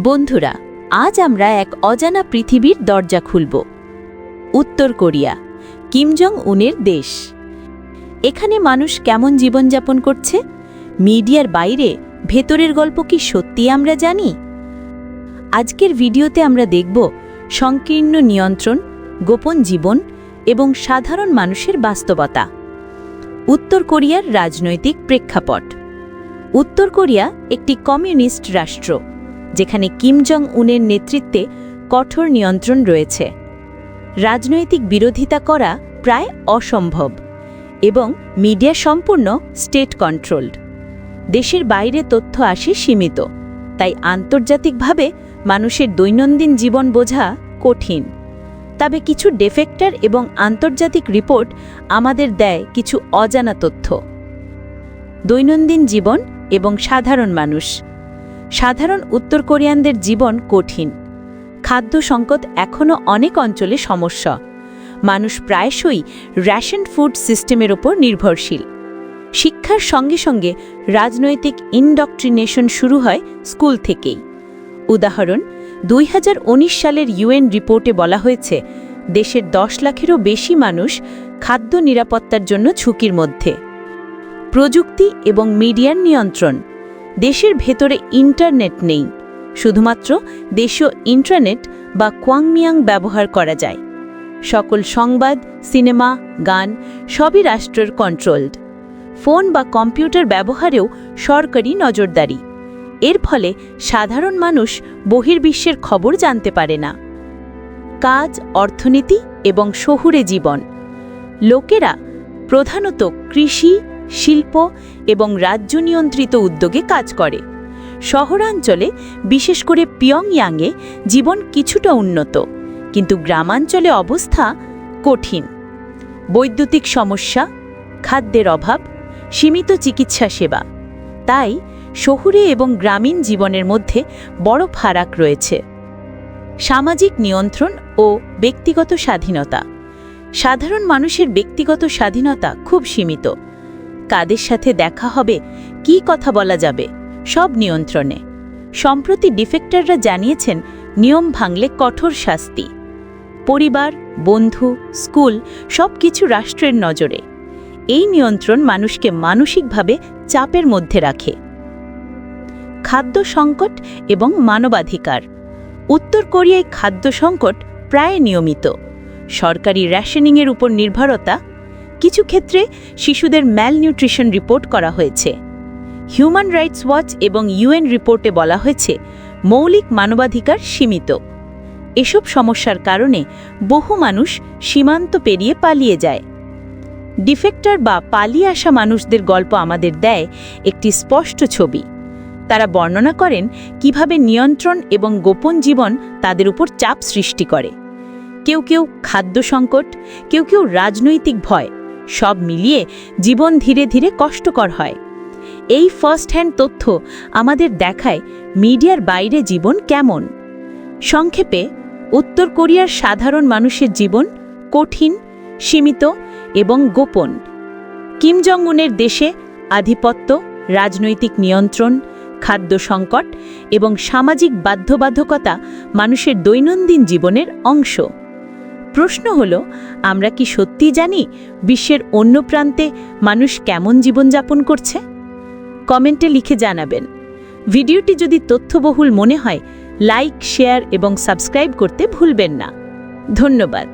বন্ধুরা, আজ আমরা এক অজানা পৃথিবীর দরজা খুলব। উত্তর কোরিয়া, কিম জং উনের দেশ। এখানে মানুষ কেমন জীবনযাপন করছে? মিডিয়ার বাইরে ভেতরের গল্প কি সত্যি আমরা জানি? আজকের ভিডিওতে আমরা দেখব সংকীর্ণ নিয়ন্ত্রণ, গোপন জীবন এবং সাধারণ মানুষের বাস্তবতা। উত্তর কোরিয়ার রাজনৈতিক প্রেক্ষাপট। উত্তর কোরিয়া একটি কমিউনিস্ট রাষ্ট্র। যেখানে কিম জং উনের নেতৃত্বে কঠোর নিয়ন্ত্রণ রয়েছে। রাজনৈতিক বিরোধিতা করা প্রায় অসম্ভব এবং মিডিয়া সম্পূর্ণ স্টেট কন্ট্রোলড। দেশের বাইরে তথ্য আসে সীমিত, তাই আন্তর্জাতিকভাবে মানুষের দৈনন্দিন জীবন বোঝা কঠিন। তবে কিছু ডেফেক্টার এবং আন্তর্জাতিক রিপোর্ট আমাদের দেয় কিছু অজানা তথ্য। দৈনন্দিন জীবন এবং সাধারণ মানুষ। সাধারণ উত্তর কোরিয়ানদের জীবন কঠিন। খাদ্য সংকট এখনও অনেক অঞ্চলে সমস্যা। মানুষ প্রায়শই রেশন ফুড সিস্টেমের ওপর নির্ভরশীল। শিক্ষার সঙ্গে সঙ্গে রাজনৈতিক ইনডক্ট্রিনেশন শুরু হয় স্কুল থেকেই। উদাহরণ, দুই হাজার উনিশ সালের ইউএন রিপোর্টে বলা হয়েছে, দেশের দশ লাখেরও বেশি মানুষ খাদ্য নিরাপত্তার জন্য ঝুঁকির মধ্যে। প্রযুক্তি এবং মিডিয়ার নিয়ন্ত্রণ। দেশের ভেতরে ইন্টারনেট নেই। শুধুমাত্র দেশীয় ইন্টারনেট বা কোয়াংমিয়াং ব্যবহার করা যায়। সকল সংবাদ, সিনেমা, গান সবই রাষ্ট্রের কন্ট্রোলড ফোন বা কম্পিউটার ব্যবহারেও সরকারি নজরদারি। এর ফলে সাধারণ মানুষ বহির্বিশ্বের খবর জানতে পারে না। কাজ, অর্থনীতি এবং শহুরে জীবন। লোকেরা প্রধানত কৃষি, শিল্প এবং রাজ্য নিয়ন্ত্রিত উদ্যোগে কাজ করে। শহরাঞ্চলে, বিশেষ করে পিয়ংয়াংয়ে জীবন কিছুটা উন্নত, কিন্তু গ্রামাঞ্চলে অবস্থা কঠিন। বৈদ্যুতিক সমস্যা, খাদ্যের অভাব, সীমিত চিকিৎসা সেবা। তাই শহুরে এবং গ্রামীণ জীবনের মধ্যে বড় ফারাক রয়েছে। সামাজিক নিয়ন্ত্রণ ও ব্যক্তিগত স্বাধীনতা। সাধারণ মানুষের ব্যক্তিগত স্বাধীনতা খুব সীমিত। কাদের সাথে দেখা হবে, কি কথা বলা যাবে, সব নিয়ন্ত্রণে। সম্প্রতি ডিফেক্টররা জানিয়েছেন, নিয়ম ভাঙলে কঠোর শাস্তি। পরিবার, বন্ধু, স্কুল সব কিছু রাষ্ট্রের নজরে। এই নিয়ন্ত্রণ মানুষকে মানসিকভাবে চাপের মধ্যে রাখে। খাদ্য সংকট এবং মানবাধিকার। উত্তর কোরিয়ায় খাদ্য সংকট প্রায় নিয়মিত। সরকারি রেশনিংয়ের উপর নির্ভরতা কিছু ক্ষেত্রে শিশুদের ম্যালনিউট্রিশন রিপোর্ট করা হয়েছে। হিউম্যান রাইটস ওয়াচ এবং ইউএন রিপোর্টে বলা হয়েছে, মৌলিক মানবাধিকার সীমিত। এসব সমস্যার কারণে বহু মানুষ সীমান্ত পেরিয়ে পালিয়ে যায়। ডিফেক্টর বা পালিয়ে আসা মানুষদের গল্প আমাদের দেয় একটি স্পষ্ট ছবি। তারা বর্ণনা করেন কীভাবে নিয়ন্ত্রণ এবং গোপন জীবন তাদের উপর চাপ সৃষ্টি করে। কেউ কেউ খাদ্য সংকট, কেউ কেউ রাজনৈতিক ভয় সব মিলিয়ে জীবন ধীরে ধীরে কষ্টকর হয়। এই ফার্স্ট হ্যান্ড তথ্য আমাদের দেখায় মিডিয়ার বাইরে জীবন কেমন? সংক্ষেপে, উত্তর কোরিয়ার সাধারণ মানুষের জীবন কঠিন, সীমিত এবং গোপন। কিম জং উনের দেশে আধিপত্য, রাজনৈতিক নিয়ন্ত্রণ, খাদ্য সংকট এবং সামাজিক বাধ্যবাধকতা মানুষের দৈনন্দিন জীবনের অংশ। প্রশ্ন হলো, আমরা কি সত্যি জানি বিশ্বের অন্য প্রান্তে মানুষ কেমন জীবনযাপন করছে? কমেন্টে লিখে জানাবেন। ভিডিওটি যদি তথ্যবহুল মনে হয়, লাইক, শেয়ার এবং সাবস্ক্রাইব করতে ভুলবেন না। ধন্যবাদ।